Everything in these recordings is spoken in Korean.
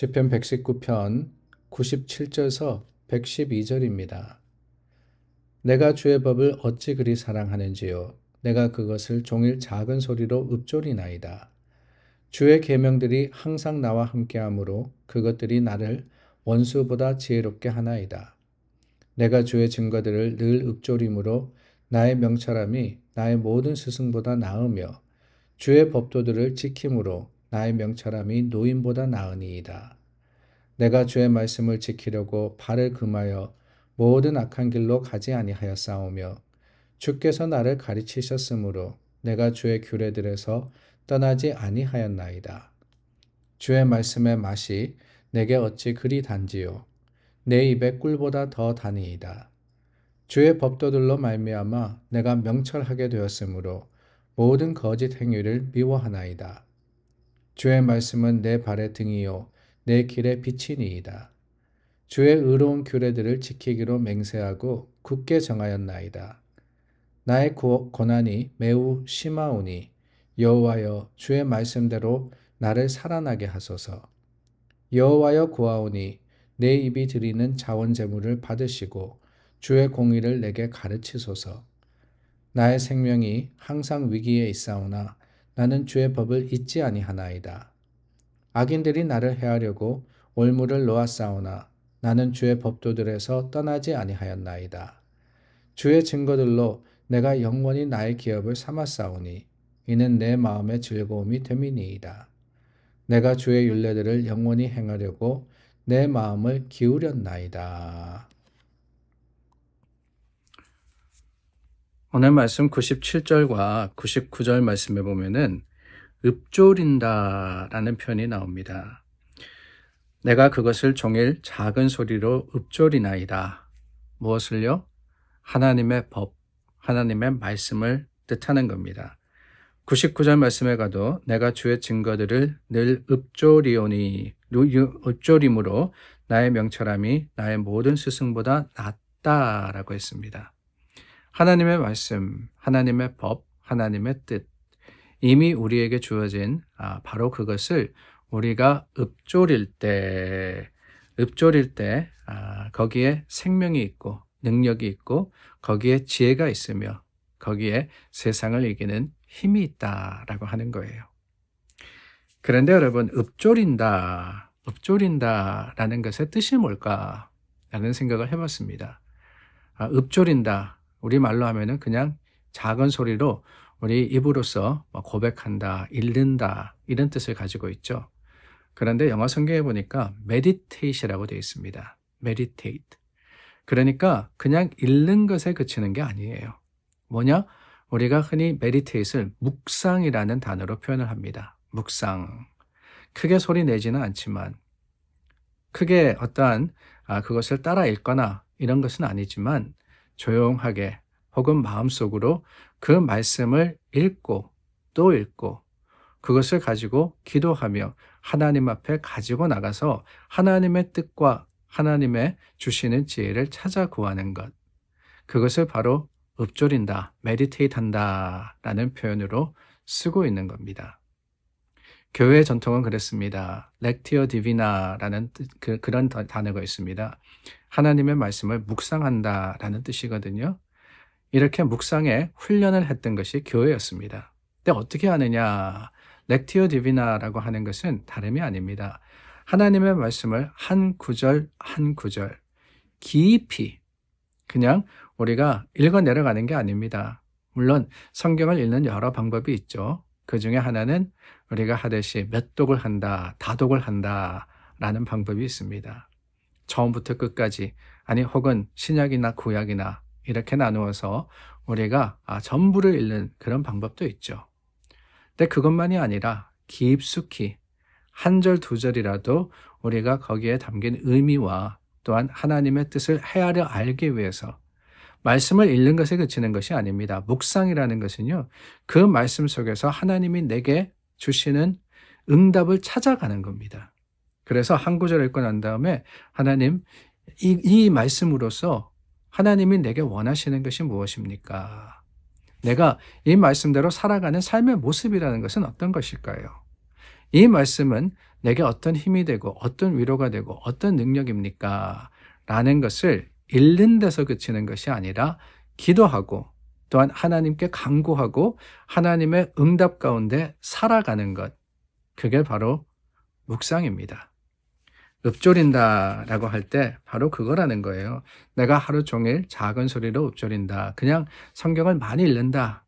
시편 119편 97절서 112절입니다. 내가 주의 법을 어찌 그리 사랑하는지요 내가 그것을 종일 작은 소리로 읊조리나이다. 주의 계명들이 항상 나와 함께하므로 그것들이 나를 원수보다 지혜롭게 하나이다. 내가 주의 증거들을 늘 읊조림으로 나의 명철함이 나의 모든 스승보다 나으며 주의 법도들을 지킴으로 나의 명철함이 노인보다 나으니이다. 내가 주의 말씀을 지키려고 발을 금하여 모든 악한 길로 가지 아니하였사오며 주께서 나를 가르치셨으므로 내가 주의 규례들에서 떠나지 아니하였나이다. 주의 말씀의 맛이 내게 어찌 그리 단지요 내 입에 꿀보다 더 다니이다. 주의 법도들로 말미암아 내가 명철하게 되었으므로 모든 거짓 행위를 미워하나이다. 주의 말씀은 내 발의 등이요 내 길의 빛이니이다. 주의 의로운 규례들을 지키기로 맹세하고 굳게 정하였나이다. 나의 고난이 매우 심하오니 여호와여 주의 말씀대로 나를 살아나게 하소서. 여호와여 구하오니 내 입이 드리는 자원 제물을 받으시고 주의 공의를 내게 가르치소서. 나의 생명이 항상 위기에 있사오나 나는 주의 법을 잊지 아니하나이다. 악인들이 나를 해하려고 올무를 놓았사오나 나는 주의 법도들에서 떠나지 아니하였나이다. 주의 증거들로 내가 영원히 나의 기업을 삼았사오니 이는 내 마음의 즐거움이 됨이니이다. 내가 주의 윤례들을 영원히 행하려고 내 마음을 기울였나이다. 오늘 말씀 97절과 99절 말씀에 보면은 읊조린다라는 표현이 나옵니다. 내가 그것을 종일 작은 소리로 읊조리나이다. 무엇을요? 하나님의 법, 하나님의 말씀을 뜻하는 겁니다. 99절 말씀에 가도 내가 주의 증거들을 늘 읊조리오니 읊조림으로 나의 명철함이 나의 모든 스승보다 낫다라고 했습니다. 하나님의 말씀, 하나님의 법, 하나님의 뜻 이미 우리에게 주어진 아, 바로 그것을 우리가 읊조릴 때 읊조릴 때 아, 거기에 생명이 있고 능력이 있고 거기에 지혜가 있으며 거기에 세상을 이기는 힘이 있다라고 하는 거예요. 그런데 여러분 읊조린다, 읊조린다라는 것의 뜻이 뭘까? 라는 생각을 해봤습니다. 아, 읊조린다, 우리 말로 하면은 그냥 작은 소리로 우리 입으로서 뭐 고백한다, 읽는다 이런 뜻을 가지고 있죠. 그런데 영어 성경에 보니까 meditate이라고 되어 있습니다. meditate. 그러니까 그냥 읽는 것에 그치는 게 아니에요. 뭐냐? 우리가 흔히 meditate을 묵상이라는 단어로 표현을 합니다. 묵상. 크게 소리 내지는 않지만 크게 어떠한 아, 그것을 따라 읽거나 이런 것은 아니지만 조용하게 혹은 마음속으로 그 말씀을 읽고 또 읽고 그것을 가지고 기도하며 하나님 앞에 가지고 나가서 하나님의 뜻과 하나님의 주시는 지혜를 찾아 구하는 것. 그것을 바로 읊조린다, 메디테이트 한다 라는 표현으로 쓰고 있는 겁니다. 교회 전통은 그랬습니다. 렉티어 디비나라는 그, 그런 단어가 있습니다. 하나님의 말씀을 묵상한다 라는 뜻이거든요. 이렇게 묵상에 훈련을 했던 것이 교회였습니다. 근데 어떻게 하느냐? 렉티오 디비나라고 하는 것은 다름이 아닙니다. 하나님의 말씀을 한 구절 한 구절 깊이 그냥 우리가 읽어 내려가는 게 아닙니다. 물론 성경을 읽는 여러 방법이 있죠. 그 중에 하나는 우리가 하듯이 몇 독을 한다, 다독을 한다 라는 방법이 있습니다. 처음부터 끝까지 아니 혹은 신약이나 구약이나 이렇게 나누어서 우리가 아, 전부를 읽는 그런 방법도 있죠. 근데 그것만이 아니라 깊숙이 한 절 두 절이라도 우리가 거기에 담긴 의미와 또한 하나님의 뜻을 헤아려 알기 위해서 말씀을 읽는 것에 그치는 것이 아닙니다. 묵상이라는 것은요, 그 말씀 속에서 하나님이 내게 주시는 응답을 찾아가는 겁니다. 그래서 한 구절 읽고 난 다음에 하나님, 이, 이 말씀으로서 하나님이 내게 원하시는 것이 무엇입니까? 내가 이 말씀대로 살아가는 삶의 모습이라는 것은 어떤 것일까요? 이 말씀은 내게 어떤 힘이 되고 어떤 위로가 되고 어떤 능력입니까? 라는 것을 읽는 데서 그치는 것이 아니라 기도하고 또한 하나님께 간구하고 하나님의 응답 가운데 살아가는 것. 그게 바로 묵상입니다. 읊조린다라고 할 때 바로 그거라는 거예요. 내가 하루 종일 작은 소리로 읊조린다. 그냥 성경을 많이 읽는다.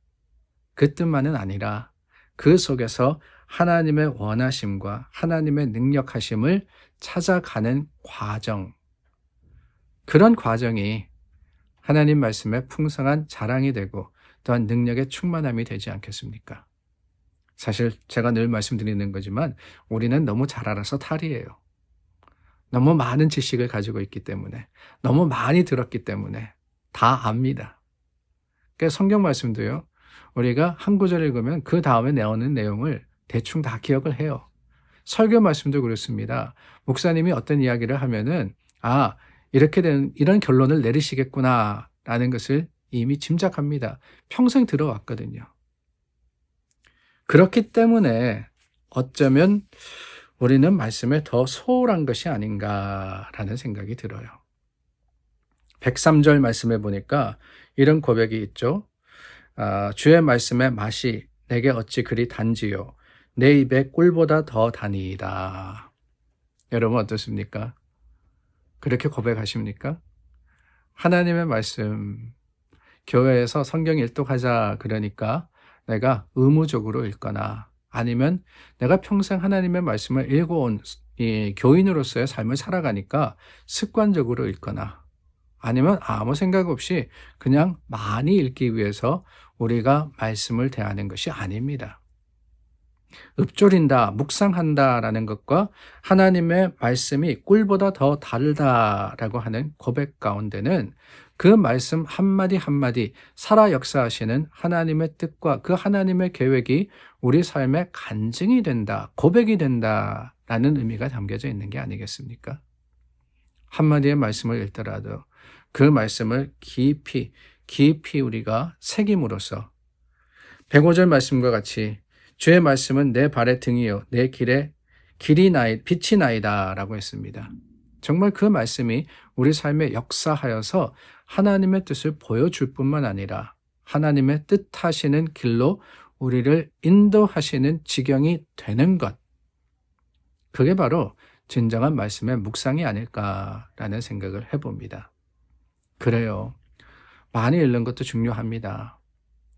그 뜻만은 아니라 그 속에서 하나님의 원하심과 하나님의 능력하심을 찾아가는 과정. 그런 과정이 하나님 말씀의 풍성한 자랑이 되고 또한 능력의 충만함이 되지 않겠습니까? 사실 제가 늘 말씀드리는 거지만 우리는 너무 잘 알아서 탈이에요. 너무 많은 지식을 가지고 있기 때문에 너무 많이 들었기 때문에 다 압니다. 그러니까 성경 말씀도요. 우리가 한 구절 읽으면 그 다음에 나오는 내용을 대충 다 기억을 해요. 설교 말씀도 그렇습니다. 목사님이 어떤 이야기를 하면은 아 이렇게 된 이런 결론을 내리시겠구나 라는 것을 이미 짐작합니다. 평생 들어왔거든요. 그렇기 때문에 어쩌면 우리는 말씀에 더 소홀한 것이 아닌가라는 생각이 들어요. 103절 말씀에 보니까 이런 고백이 있죠. 아, 주의 말씀의 맛이 내게 어찌 그리 단지요. 내 입에 꿀보다 더 다니이다. 여러분 어떻습니까? 그렇게 고백하십니까? 하나님의 말씀, 교회에서 성경 일독하자 그러니까 내가 의무적으로 읽거나 아니면 내가 평생 하나님의 말씀을 읽어온 이 교인으로서의 삶을 살아가니까 습관적으로 읽거나 아니면 아무 생각 없이 그냥 많이 읽기 위해서 우리가 말씀을 대하는 것이 아닙니다. 읊조린다, 묵상한다라는 것과 하나님의 말씀이 꿀보다 더 달다라고 하는 고백 가운데는 그 말씀 한마디 한마디 살아 역사하시는 하나님의 뜻과 그 하나님의 계획이 우리 삶의 간증이 된다, 고백이 된다 라는 의미가 담겨져 있는 게 아니겠습니까? 한마디의 말씀을 읽더라도 그 말씀을 깊이, 깊이 우리가 새김으로써 105절 말씀과 같이 주의 말씀은 내 발의 등이요 내 길에 길이 나이 빛이 나이다 라고 했습니다. 정말 그 말씀이 우리 삶에 역사하여서 하나님의 뜻을 보여줄 뿐만 아니라 하나님의 뜻하시는 길로 우리를 인도하시는 지경이 되는 것. 그게 바로 진정한 말씀의 묵상이 아닐까라는 생각을 해봅니다. 그래요. 많이 읽는 것도 중요합니다.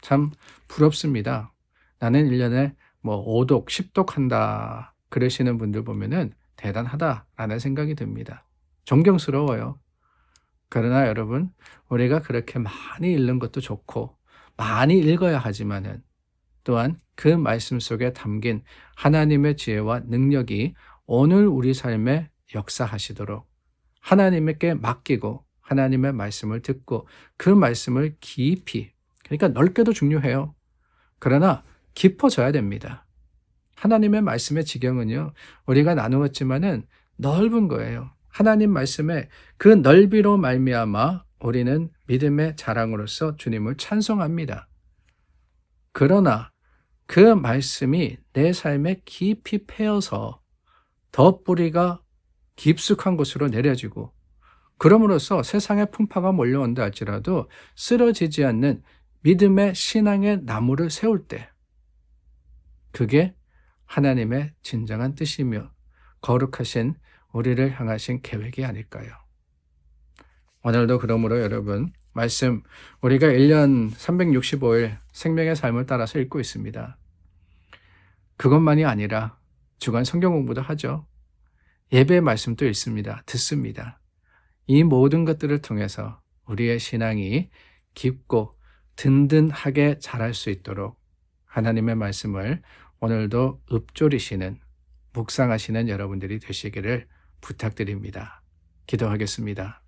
참 부럽습니다. 나는 1년에 뭐 5독, 10독 한다. 그러시는 분들 보면은 대단하다라는 생각이 듭니다. 존경스러워요. 그러나 여러분, 우리가 그렇게 많이 읽는 것도 좋고, 많이 읽어야 하지만은 또한 그 말씀 속에 담긴 하나님의 지혜와 능력이 오늘 우리 삶에 역사하시도록 하나님께 맡기고 하나님의 말씀을 듣고 그 말씀을 깊이, 그러니까 넓게도 중요해요. 그러나 깊어져야 됩니다. 하나님의 말씀의 지경은요, 우리가 나누었지만은 넓은 거예요. 하나님 말씀의 그 넓이로 말미암아 우리는 믿음의 자랑으로서 주님을 찬송합니다. 그러나 그 말씀이 내 삶에 깊이 패어서 더 뿌리가 깊숙한 곳으로 내려지고 그럼으로써 세상의 풍파가 몰려온다 할지라도 쓰러지지 않는 믿음의 신앙의 나무를 세울 때 그게 하나님의 진정한 뜻이며 거룩하신 우리를 향하신 계획이 아닐까요? 오늘도 그러므로 여러분, 말씀, 우리가 1년 365일 생명의 삶을 따라서 읽고 있습니다. 그것만이 아니라 주간 성경 공부도 하죠. 예배 말씀도 읽습니다. 듣습니다. 이 모든 것들을 통해서 우리의 신앙이 깊고 든든하게 자랄 수 있도록 하나님의 말씀을 오늘도 읊조리시는 묵상하시는 여러분들이 되시기를 부탁드립니다. 기도하겠습니다.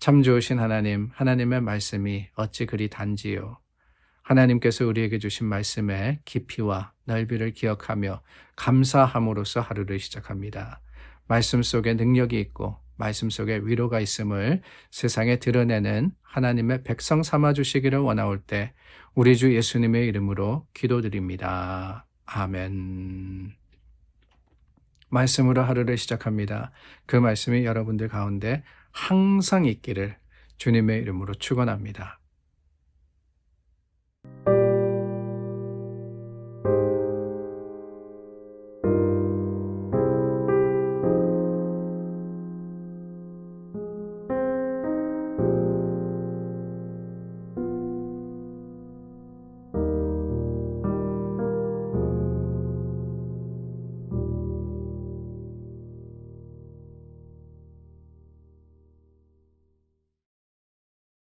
참 좋으신 하나님, 하나님의 말씀이 어찌 그리 단지요. 하나님께서 우리에게 주신 말씀의 깊이와 넓이를 기억하며 감사함으로써 하루를 시작합니다. 말씀 속에 능력이 있고 말씀 속에 위로가 있음을 세상에 드러내는 하나님의 백성 삼아 주시기를 원하올 때 우리 주 예수님의 이름으로 기도드립니다. 아멘. 말씀으로 하루를 시작합니다. 그 말씀이 여러분들 가운데 항상 있기를 주님의 이름으로 축원합니다.